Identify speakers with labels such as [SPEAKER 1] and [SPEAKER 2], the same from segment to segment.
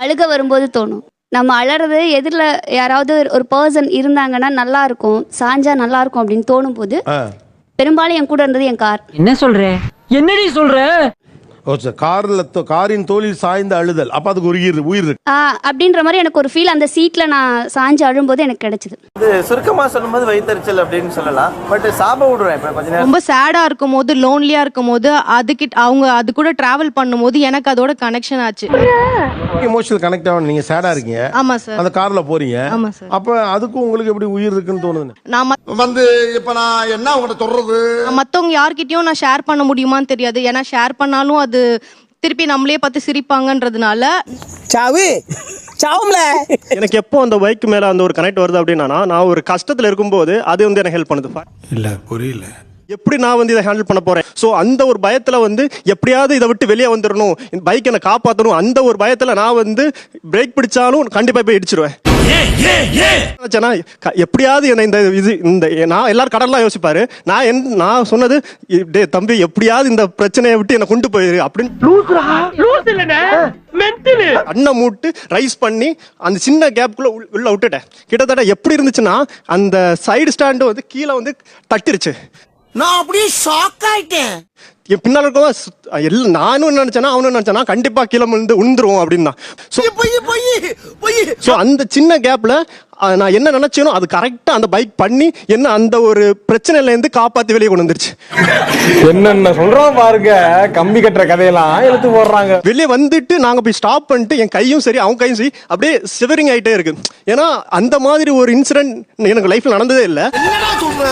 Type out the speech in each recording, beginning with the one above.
[SPEAKER 1] அழுக வரும்போது தோணும். நம்ம அலறது எதிரில் யாராவது ஒரு- பர்சன் இருந்தாங்கன்னா நல்லா இருக்கும் சாஞ்சா நல்லா இருக்கும் அப்படின்னு தோணும் போது. பெரும்பாலும் என் கூட இருந்தது என் கார்.
[SPEAKER 2] என்ன சொல்ற? என்னடி சொல்ற?
[SPEAKER 3] கார்ல தோ- காரின் தோளில் சாய்ந்த அழுதல். அப்ப அதுக்கு ஒரு உயிர் உயிர் இருக்கு.
[SPEAKER 1] ஆ, அப்படின்ற மாதிரி எனக்கு ஒரு ஃபீல் அந்த சீட்டில் நான் சாஞ்சு அழும்போது எனக்கு கிடைச்சிது.
[SPEAKER 4] இது சுருக்கமா சொல்லும்போது வயிற்றுச்சல் அப்படின்னு சொல்லலாம். பட் சாப விடுறேன் இப்ப கொஞ்ச நேரம்.
[SPEAKER 5] ரொம்ப சேடா இருக்கும் போது லோன்லியா இருக்கும் போது அதுக்கிட்ட அவங்க அது கூட டிராவல் பண்ணும்போது எனக்கு அதோட கனெக்ஷன் ஆச்சு.
[SPEAKER 3] எமோஷனல் கனெக்ட் ஆகணும். நீங்க சேடா இருக்கீங்க.
[SPEAKER 5] ஆமா சார்
[SPEAKER 3] அந்த கார்ல போறீங்க.
[SPEAKER 5] ஆமா சார்.
[SPEAKER 3] அப்ப அதுக்கும் உங்களுக்கு எப்படி உயிர் இருக்குன்னு தோணுது
[SPEAKER 5] நான்
[SPEAKER 6] வந்து இப்ப நான் என்ன உங்கள்ட்ட சொல்றது?
[SPEAKER 5] மத்தவங்க யார்கிட்டயும் நான் ஷேர் பண்ண முடியுமான்னு தெரியாது. ஏன்னா ஷேர் பண்ணாலும் அது திருப்பி நம்மளே பார்த்து சிரிப்பாங்கன்றதுனால
[SPEAKER 7] சாவு. சாவும்ல.
[SPEAKER 8] எனக்கு எப்போ அந்த பைக் மேல அந்த ஒரு கனெக்ட் வருது அப்படின்னா நான் ஒரு கஷ்டத்துல இருக்கும்போது அது வந்து எனக்கு ஹெல்ப் பண்ணுது.
[SPEAKER 6] இல்ல புரியல.
[SPEAKER 8] எப்படி நான் வந்து இதை ஹேண்டில் பண்ண போறேன்? ஸோ அந்த ஒரு பயத்துல வந்து எப்படியாவது இதை விட்டு வெளியே வந்துடணும் இந்த பைக் என்னை காப்பாற்றணும் அந்த ஒரு பயத்துல நான் வந்து பிரேக் பிடிச்சாலும் கண்டிப்பா போய் இடிச்சிருவேன். எப்படியாவது என்னை இந்த இது இந்த நான் எல்லாரும் கடல்லாம் யோசிப்பாரு. நான் என் நான் சொன்னது டேய் தம்பி எப்படியாவது இந்த பிரச்சனையை விட்டு என்னை கொண்டு போயிரு அப்படின்னு. அண்ணை மூட்டு ரைஸ் பண்ணி அந்த சின்ன கேப்குள்ள உள்ள- உள்ள விட்டுட்டேன். கிட்டத்தட்ட எப்படி இருந்துச்சுன்னா அந்த சைடு ஸ்டாண்டு வந்து கீழே வந்து தட்டிருச்சு.
[SPEAKER 7] நான் அப்படியே ஷாக் ஆயிட்டேன்.
[SPEAKER 8] என் பின்னால இருக்கவன் எல்லாம் நானும் நினைச்சேனா அவனும் நினைச்சானா கண்டிப்பா கீழே விழுந்து உந்துரும் அப்படின்னா. ஸோ
[SPEAKER 7] பொய் பொய் பொய்.
[SPEAKER 8] ஸோ அந்த சின்ன கேப்ல நான் என்ன நினைச்சேனோ அது கரெக்டா அந்த பைக் பண்ணி என்ன அந்த ஒரு பிரச்சனையில இருந்து காப்பாத்தி வெளியே கொண்டு வந்துருச்சு.
[SPEAKER 9] என்னென்ன சொல்றோம் பாருங்க கம்பி கட்டுற கதையெல்லாம் எடுத்து போடுறாங்க.
[SPEAKER 8] வெளியே வந்துட்டு நாங்க போய் ஸ்டாப் பண்ணிட்டு என் கையும் சரி அவன் கையும் சரி அப்படியே சிவரிங் ஆயிட்டே இருக்கு. ஏன்னா அந்த மாதிரி ஒரு இன்சிடென்ட் எனக்கு லைஃப்ல நடந்ததே இல்லை.
[SPEAKER 7] என்னடா சொல்ற?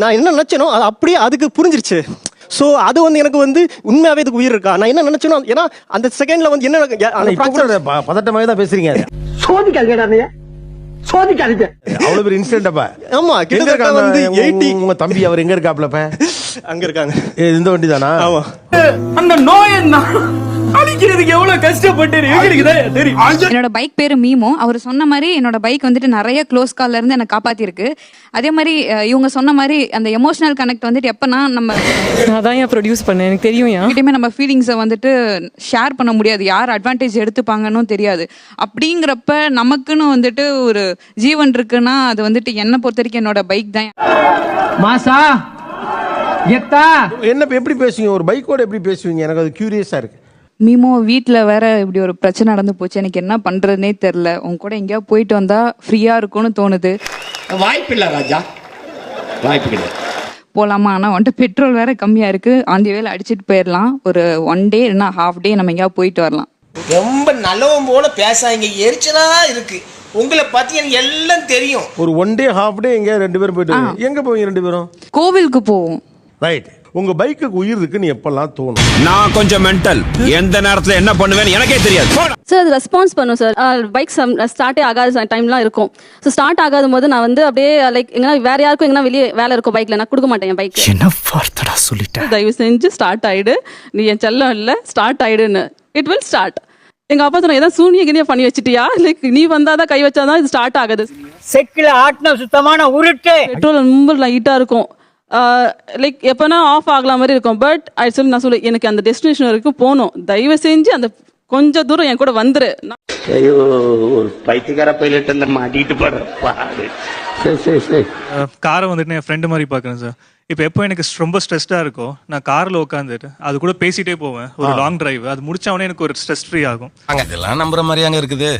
[SPEAKER 8] நான் என்ன நினைச்சேனோ அது அப்படியே அதுக்கு புரிஞ்சிருச்சு. ஸோ அது வந்து எனக்கு வந்து உண்மையாவே இதுக்கு உயிர் இருக்கா? நான் என்ன நினைச்சேனோ ஏன்னா அந்த செகண்ட்ல வந்து என்ன
[SPEAKER 3] ஆனா
[SPEAKER 8] அந்த
[SPEAKER 3] இப்ப கூட ப- பதட்டமாவே தான் பேசுறீங்க.
[SPEAKER 2] சோதிக்காதீங்க சோதிக்காதீங்க.
[SPEAKER 3] அவ்வளவு பெரிய இன்சிடென்ட் அப்ப.
[SPEAKER 8] ஆமா கிட்டத்தட்ட வந்து
[SPEAKER 3] உங்க-
[SPEAKER 8] எயிட்டி
[SPEAKER 3] உங்க தம்பி அவர் எங்க இருக்காப்ல இப்ப?
[SPEAKER 8] அங்க இருக்காங்க.
[SPEAKER 3] இந்த வண்டி தானா
[SPEAKER 8] ஆமா
[SPEAKER 2] அந்த நோய் என்ன? அழிக்கிறதுக்கு எவ்வளவு கஷ்டப்பட்டு தெரியும்.
[SPEAKER 10] என்னோட பைக் பேரு மீமோ. அவர் சொன்ன மாதிரி என்னோட பைக் வந்துட்டு நிறைய க்ளோஸ் கால்ல இருந்து எனக்கு காப்பாத்திருக்கு. அதே மாதிரி அஹ், இவங்க சொன்ன மாதிரி அந்த எமோஷனல் கனெக்ட் வந்துட்டு எப்பனா நம்ம
[SPEAKER 5] அதான் ஏன் ப்ரொடியூஸ் பண்ணேன்? எனக்கு தெரியும்
[SPEAKER 10] கிட்டயுமே நம்ம ஃபீலிங்ஸை வந்துட்டு ஷேர் பண்ண முடியாது. யார் அட்வான்டேஜ் எடுத்துப்பாங்கன்னு தெரியாது. அப்படிங்கிறப்ப நமக்குன்னு வந்துட்டு ஒரு ஜீவன் இருக்குன்னா அது வந்துட்டு என்னை பொறுத்த வரைக்கும் என்னோட பைக் தான்.
[SPEAKER 2] மாசா எத்தா?
[SPEAKER 3] என்ன எப்படி பேசுவீங்க? ஒரு பைக்கோட எப்படி பேசுவீங்க? எனக்கு அது கியூரியஸா இருக்கு.
[SPEAKER 10] மீமோ வீட்டில் வேற இப்படி ஒரு பிரச்சனை நடந்து போச்சு. எனக்கு என்ன பண்றதுனே தெரில. உங்க கூட எங்கேயாவது போயிட்டு வந்தா ஃப்ரீயா இருக்கும்னு தோணுது.
[SPEAKER 6] வாய்ப்பு இல்ல ராஜா. வாய்ப்பு கிடையாது.
[SPEAKER 10] போலாமா? ஆனால் வந்துட்டு பெட்ரோல் வேற கம்மியா இருக்கு. ஆந்தி வேலை அடிச்சிட்டு போயிடலாம். ஒரு ஒன் டே இல்லைன்னா ஹாஃப் டே நம்ம எங்கேயாவது போயிட்டு வரலாம்.
[SPEAKER 7] ரொம்ப நல்லவன் போல பேசாங்க எரிச்சலா இருக்கு. உங்களை பத்தி எனக்கு எல்லாம் தெரியும்.
[SPEAKER 3] ஒரு ஒன் டே ஹாஃப் டே எங்க ரெண்டு பேரும் போயிட்டு. எங்க போவீங்க ரெண்டு பேரும்?
[SPEAKER 10] கோவிலுக்கு போவோம்.
[SPEAKER 3] ரைட் உங்க பைக்குக்கு உயிர் இருக்குன்னு எப்பெல்லாம் தோணும்?
[SPEAKER 11] நான் கொஞ்சம் மென்டல் எந்த நேரத்துல என்ன பண்ணுவேன்னு எனக்கே தெரியாது.
[SPEAKER 5] சார் அது ரெஸ்பான்ஸ் பண்ணும் சார் பைக் ஸ்டார்ட்டே ஆகாத டைம்லாம் இருக்கும். ஸோ ஸ்டார்ட் ஆகாத போது நான் வந்து அப்படியே லைக் எங்கன்னா வேற யாருக்கும் எங்கன்னா வெளியே வேலை இருக்கும் பைக்ல நான் கொடுக்க மாட்டேன் என் பைக்
[SPEAKER 11] என்ன வார்த்தடா சொல்லிட்டேன்
[SPEAKER 5] தயவு செஞ்சு ஸ்டார்ட் ஆயிடு. நீ என் செல்லம் இல்ல ஸ்டார்ட் ஆயிடுன்னு. இட் வில் ஸ்டார்ட் எங்க அப்பா சொன்ன ஏதாவது சூனிய கிணிய பண்ணி வச்சிட்டியா? லைக் நீ வந்தாதான் கை வச்சாதான் இது ஸ்டார்ட் ஆகுது.
[SPEAKER 2] செக்கில ஆட்டின சுத்தமான உருட்டு.
[SPEAKER 5] பெட்ரோல் ரொம்ப லைட்டா இருக்கும். லைக் எப்பனா ஆஃப் ஆகலாம் மாதிரி இருக்கும். பட் அது சொல்லி நான் சொல்லு எனக்கு அந்த டெஸ்டினேஷன் வரைக்கும் போகணும் தயவு செஞ்சு அந்த கொஞ்ச தூரம் என் கூட வந்துரு.
[SPEAKER 6] ஐயோ ஒரு பைத்தியக்கார பைலட் அந்த மாட்டிட்டு சரி
[SPEAKER 8] காரை வந்துட்டு என் ஃப்ரெண்டு மாதிரி பார்க்குறேன் சார் இப்போ எப்போ எனக்கு ரொம்ப ஸ்ட்ரெஸ்டாக இருக்கோ நான் காரில் உட்காந்துட்டு அது கூட பேசிட்டே போவேன். ஒரு லாங் டிரைவ் அது முடிச்சவொடனே எனக்கு ஒரு ஸ்ட்ரெஸ் ஃப்ரீ ஆகும்.
[SPEAKER 11] இதெல்லாம் நம்புற மாதிரி அங்க இருக்குது.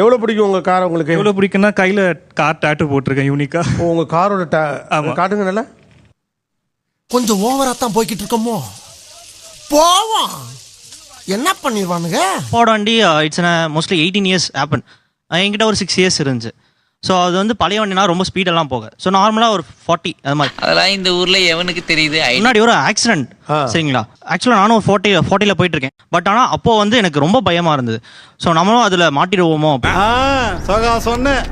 [SPEAKER 3] எவ்வளவு பிடிக்கும் உங்க கார் உங்களுக்கு?
[SPEAKER 8] எவ்வளோ பிடிக்குன்னா கையில் கார் டேட்டு போட்டிருக்கேன் யூனிக்கா
[SPEAKER 3] ஓ, உங்க காரோட
[SPEAKER 8] ஆமா.
[SPEAKER 3] காட்டுங்க நல்லா.
[SPEAKER 7] கொஞ்சம் ஓவரா தான் போய்கிட்டு இருக்கோமோ? போவோம். என்ன பண்ணிடுவானுங்க
[SPEAKER 4] போட வண்டி it's mostly eighteen years often என்கிட்ட ஒரு சிக்ஸ் இயர்ஸ் இருந்துச்சு. ஸோ அது வந்து பழைய வண்டினா ரொம்ப ஸ்பீடெல்லாம் போக. ஸோ நார்மலாக ஒரு ஃபார்ட்டி அது மாதிரி.
[SPEAKER 2] அதெல்லாம் இந்த ஊர்ல எவனுக்கு தெரியுது?
[SPEAKER 4] முன்னாடி ஒரு ஆக்சிடென்ட் சரிங்களா? ஆக்சுவலாக நானும் ஒரு ஃபார்ட்டி ஃபார்ட்டியில் போயிட்டு இருக்கேன் பட் ஆனால் அப்போ வந்து எனக்கு ரொம்ப பயமா இருந்தது. ஸோ நம்மளும் அதில் மாட்டிடுவோமோ?
[SPEAKER 6] சகா சொன்னேன்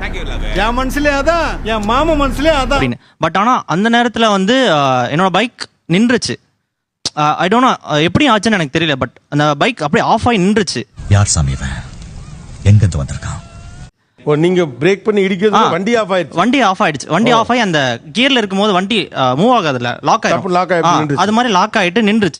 [SPEAKER 6] என் மனசுலயே அதான் என் மாமா மனசுலயே அதான்.
[SPEAKER 4] அப்படின்னு. பட் ஆனால் அந்த நேரத்தில் வந்து என்னோட பைக் நின்றுச்சு. ஐ டோன்ட் எப்படி ஆச்சுன்னு எனக்கு தெரியல பட் அந்த பைக் அப்படியே ஆஃப் ஆகி நின்றுச்சு.
[SPEAKER 11] யார் சாமி இவன்? எங்க இருந்து வந்திருக்கான்?
[SPEAKER 3] ஓ நீங்க பிரேக் பண்ணி இடிக்கிறது வண்டி ஆஃப் ஆயிடுச்சு.
[SPEAKER 4] வண்டி ஆஃப் ஆயிடுச்சு. வண்டி ஆஃப் ஆகி அந்த கியர்ல இருக்கும்போது வண்டி மூவ் ஆகாதுல்ல லாக் ஆயிடும்.
[SPEAKER 3] நின்றுச்சு.
[SPEAKER 4] ஆ, அது மாதிரி லாக் ஆயிட்டு நின்றுச்சு.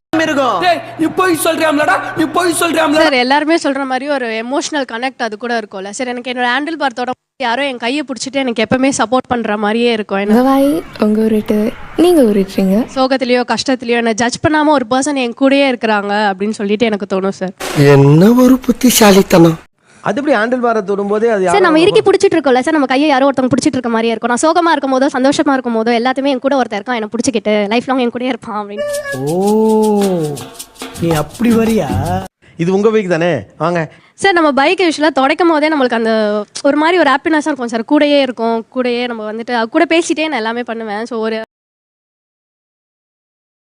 [SPEAKER 2] டேய் நீ போய் சொல்றியாம்லடா நீ போய் சொல்றியாம்ல
[SPEAKER 12] சார் எல்லாருமே சொல்ற மாதிரி ஒரு எமோஷனல் கனெக்ட் அது கூட இருக்கும்ல. சார் எனக்கு என்னோட ஹேண்டில் பார்த்தோட யாரோ என் கையை பிடிச்சிட்டு எனக்கு எப்பவுமே சப்போர்ட் பண்ற மாதிரியே இருக்கும். என்ன?
[SPEAKER 13] வாய் உங்க உருட்டு நீங்க உருட்டுறீங்க
[SPEAKER 12] சோகத்திலயோ கஷ்டத்திலயோ என்ன ஜட்ஜ் பண்ணாம ஒரு பர்சன் என் கூடயே இருக்கிறாங்க அப்படின்னு சொல்லிட்டு எனக்கு தோணும் சார்.
[SPEAKER 7] என்ன ஒரு புத்திசாலித்தனம். அது எப்படி ஹேண்டில் பார தொடும்போதே அது
[SPEAKER 1] சார் நம்ம இறுக்கி பிடிச்சிட்டு இருக்கோம்ல சார் நம்ம கையை யாரோ ஒருத்தவங்க பிடிச்சிட்டு இருக்க மாதிரியே இருக்கும். நான் சோகமா இருக்கும் போதோ சந்தோஷமா இருக்கும் போதோ எல்லாத்தையுமே என் கூட ஒருத்தர் இருக்கான் என்ன பிடிச்சிக்கிட்டு லைஃப் லாங் என் கூடயே இருப்பான் அப்படின்னு.
[SPEAKER 7] ஓ நீ அப்படி வரியா?
[SPEAKER 3] இது உங்க பைக் தானே? வாங்க.
[SPEAKER 12] சார் நம்ம பைக் யூஸ்வலாக துடைக்கும் போதே நம்மளுக்கு அந்த ஒரு மாதிரி ஒரு ஹாப்பினஸாக இருக்கும் சார். கூடயே இருக்கும் கூடயே நம்ம வந்துட்டு கூட பேசிட்டே நான் எல்லாமே பண்ணுவேன். ஸோ ஒரு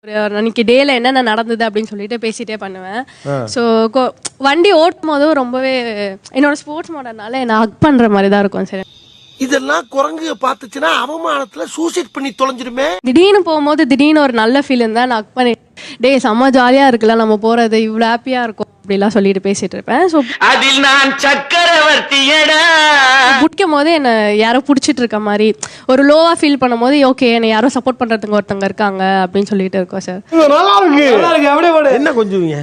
[SPEAKER 12] ஒரு அன்னைக்கு டேல என்னென்ன நடந்தது அப்படின்னு சொல்லிட்டு பேசிட்டே பண்ணுவேன். ஸோ வண்டி ஓட்டும் போதும் ரொம்பவே என்னோட ஸ்போர்ட்ஸ் மாடல்னால என்னை ஹக் பண்ற மாதிரி தான் இருக்கும் சார்
[SPEAKER 7] இதெல்லாம் குரங்கு பார்த்துச்சுன்னா அவமானத்துல சூசைட் பண்ணி தொலைஞ்சிருமே
[SPEAKER 12] திடீர்னு போகும்போது திடீர்னு ஒரு நல்ல ஃபீல் இருந்தால் நான் ஹக் பண்ணி டேய் செம்ம ஜாலியாக இருக்குல்ல நம்ம போகிறது இவ்வளோ ஹாப்பியாக இருக்கும். அப்படிலாம் சொல்லிட்டு பேசிட்டு இருப்பேன். ஸோ
[SPEAKER 6] அதில் நான் சக்கரவர்த்தியடா
[SPEAKER 12] பிடிக்கும் போது என்னை யாரோ பிடிச்சிட்டு இருக்க மாதிரி ஒரு லோவாக ஃபீல் பண்ணும்போது ஓகே என்னை யாரோ சப்போர்ட் பண்ணுறதுக்கு ஒருத்தவங்க இருக்காங்க அப்படின்னு சொல்லிட்டு இருக்கோம் சார்
[SPEAKER 3] நல்லா இருக்கு.
[SPEAKER 2] நல்லா இருக்கு. அப்படியே போடு.
[SPEAKER 3] என்ன கொஞ்சுவீங்க?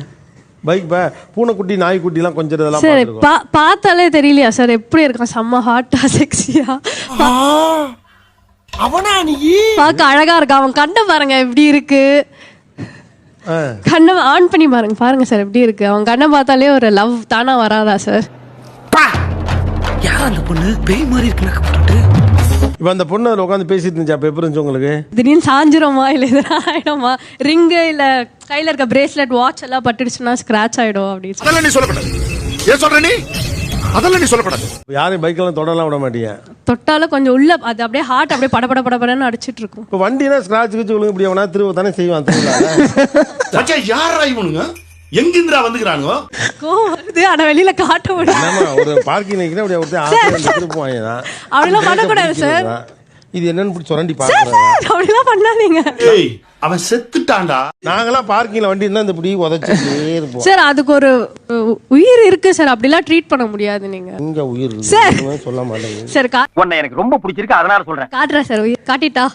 [SPEAKER 3] பைக் பூனைக்குட்டி நாய்க்குட்டி எல்லாம் கொஞ்சம் இதெல்லாம்
[SPEAKER 12] சார். பா பார்த்தாலே தெரியலையா சார் எப்படி இருக்கான் செம்ம ஹாட்டா செக்ஸியா
[SPEAKER 7] அவனா நீ?
[SPEAKER 12] பார்க்க அழகா இருக்கான் அவன் கண்ணை பாருங்க எப்படி இருக்கு. கண்ணை ஆன் பண்ணி பாருங்க பாருங்க சார் எப்படி இருக்கு. அவன் கண்ணை பார்த்தாலே ஒரு லவ் தானா வராதா சார்
[SPEAKER 7] யார் அந்த பொண்ணு? பேய் மாதிரி இருக்கு
[SPEAKER 3] இப்ப அந்த பொண்ணு அதில் உட்காந்து பேசிட்டு இருந்துச்சு? அப்ப எப்படி இருந்துச்சு உங்களுக்கு?
[SPEAKER 12] திடீர்னு சாஞ்சிருமா இல்லை எதுனா ஆயிடுமா? ரிங்கு இல்லை கையில் இருக்க பிரேஸ்லெட் வாட்ச் எல்லாம் பட்டுடுச்சுன்னா ஸ்க்ராட்ச் ஆயிடும் அப்படின்னு சொல்லி
[SPEAKER 11] நீ சொல்லக்கூடாது. ஏன் சொல்ற நீ? அதெல்லாம் நீ சொல்லக்கூடாது.
[SPEAKER 3] யாரையும் பைக்கெல்லாம் தொடலாம் விட மாட்டீங்க
[SPEAKER 12] தொட்டாலும் கொஞ்சம் உள்ள அது அப்படியே ஹார்ட் அப்படியே பட பட பட படன்னு அடிச்சிட்டு இருக்கும்.
[SPEAKER 3] இப்போ வண்டினா ஸ்கிராட்ச் வச்சு விழுங்க இப்படி அவனா திரும்ப தானே செய்வான் திருவிழால?
[SPEAKER 11] யாரா இவனுங்க? எங்கிந்திரா வந்துக்கிறானுங்க?
[SPEAKER 12] கோவம் வருது ஆனா வெளியில காட்ட முடியும்
[SPEAKER 3] ஆமா ஒரு பார்க்கிங் நிற்கிறேன் அப்படி ஒருத்தர் ஆசை திருப்புவாங்க தான்
[SPEAKER 12] அப்படிலாம் பண்ணக்கூடாது சார்.
[SPEAKER 3] இது என்னன்னு சுரண்டி பார்க்கறதா
[SPEAKER 12] அப்படிலாம் பண்ணாதீங்க.
[SPEAKER 11] ஏய் அவன் செத்துட்டான்டா.
[SPEAKER 3] நாங்களாம் பார்க்கிங்ல வண்டி இருந்தா இந்த இப்படி உதச்சிட்டே இருப்போம்.
[SPEAKER 12] சார் அதுக்கு ஒரு உயிர் இருக்கு சார். அப்படிலாம் ட்ரீட் பண்ண முடியாது நீங்க.
[SPEAKER 3] இங்க உயிர் இருக்கு. சொல்ல மாட்டேங்குது
[SPEAKER 12] சார் கா
[SPEAKER 6] உன்னை எனக்கு ரொம்ப பிடிச்சிருக்கு அதனால சொல்றேன்.
[SPEAKER 12] காட்டுறேன் சார் உயிர். காட்டிட்டா.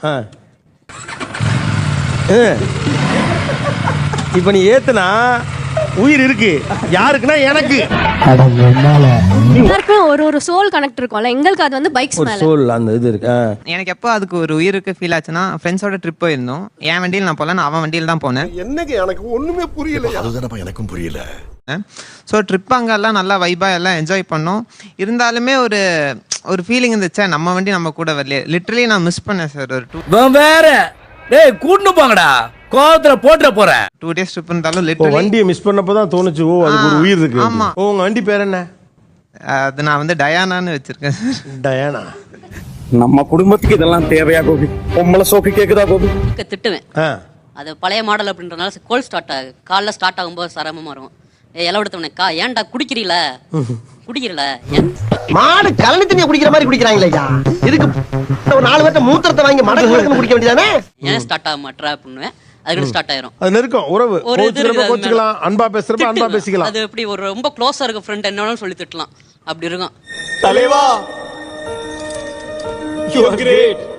[SPEAKER 3] இப்ப நீ ஏத்துனா உயிர் இருக்கு. யாருக்குன்னா எனக்கு.
[SPEAKER 12] எல்லாருக்குமே ஒரு ஒரு சோல் கனெக்ட் இருக்கும்ல. எங்களுக்கு அது வந்து பைக்ஸ்
[SPEAKER 3] ஒரு
[SPEAKER 12] மேல.
[SPEAKER 3] சோல் அந்த இது இருக்கு. ஆ.
[SPEAKER 10] எனக்கு எப்போ அதுக்கு ஒரு உயிருக்கு ஃபீல் ஆச்சுன்னா ஃப்ரெண்ட்ஸோட ட்ரிப் போயிருந்தோம். என் வண்டியில் நான் போல நான் அவன் வண்டியில் தான் போனேன்.
[SPEAKER 8] என்னங்க எனக்கு ஒண்ணுமே புரியல
[SPEAKER 11] அதுதானப்பா எனக்கும் புரியல.
[SPEAKER 10] ஸோ ட்ரிப் அங்கெல்லாம் நல்லா வைபாக எல்லாம் என்ஜாய் பண்ணோம். இருந்தாலுமே ஒரு ஒரு ஃபீலிங் இருந்துச்சே. நம்ம வண்டி நம்ம கூட வரலையே. லிட்டரலி நான் மிஸ் பண்ணேன் சார் ஒரு டூ
[SPEAKER 2] வேற. டேய் கூட்டு போங்கடா. கோவத்துல போட்டுற போறேன்
[SPEAKER 10] டூ டேஸ் ட்ரிப் இருந்தாலும் லிட்டரலி
[SPEAKER 3] வண்டியை மிஸ் பண்ணப்போ தான் தோணுச்சு. ஓ அதுக்கு ஒரு உயிர் இருக்கு.
[SPEAKER 10] ஆமா.
[SPEAKER 3] ஓ உங்க வண்டி பேர் என்ன?
[SPEAKER 10] அது நான் வந்து டயானான்னு வச்சிருக்கேன். Sir
[SPEAKER 3] Diana?
[SPEAKER 9] நம்ம குடும்பத்துக்கு இதெல்லாம் தேவையா கோபி? பொம்பளை சோக்கு கேக்குதா கோபி?
[SPEAKER 13] திட்டுவேன்.
[SPEAKER 3] ஆ.
[SPEAKER 13] அது பழைய மாடல் அப்படின்றனால கோல் ஸ்டார்ட் ஆகு காலைல ஸ்டார்ட் ஆகும்போது சிரமமா இருக்கும். ஏ இலவெடுத்தவனே கா ஏன்டா குடிக்கிறீல? குடிக்கிறீல? ஏன்?
[SPEAKER 7] மாடு கலனி தண்ணியை குடிக்கிற மாதிரி குடிக்கிறாங்களே ஐயா. இதுக்கு ஒரு நாலு பேர்த்த மூத்திரத்தை வாங்கி மடக்கு குடிக்க வேண்டியதானே?
[SPEAKER 13] ஏன் ஸ்டார்ட் ஆக மாட்டா பண்ணுவேன் அதுக்கு ஸ்டார்ட் ஆயிரும்.
[SPEAKER 3] அது நெருக்கம். உறவு.
[SPEAKER 13] ஒரு
[SPEAKER 3] கோச்சுக்கலாம். அன்பா பேசுறப்ப அன்பா. பேசிக்கலாம்.
[SPEAKER 13] அது எப்படி ஒரு ரொம்ப க்ளோஸா இருக்க ஃப்ரெண்ட் என்னன்னு சொல்லி திட்டலாம். அப்படி இருக்கும்.
[SPEAKER 9] தலைவா. You great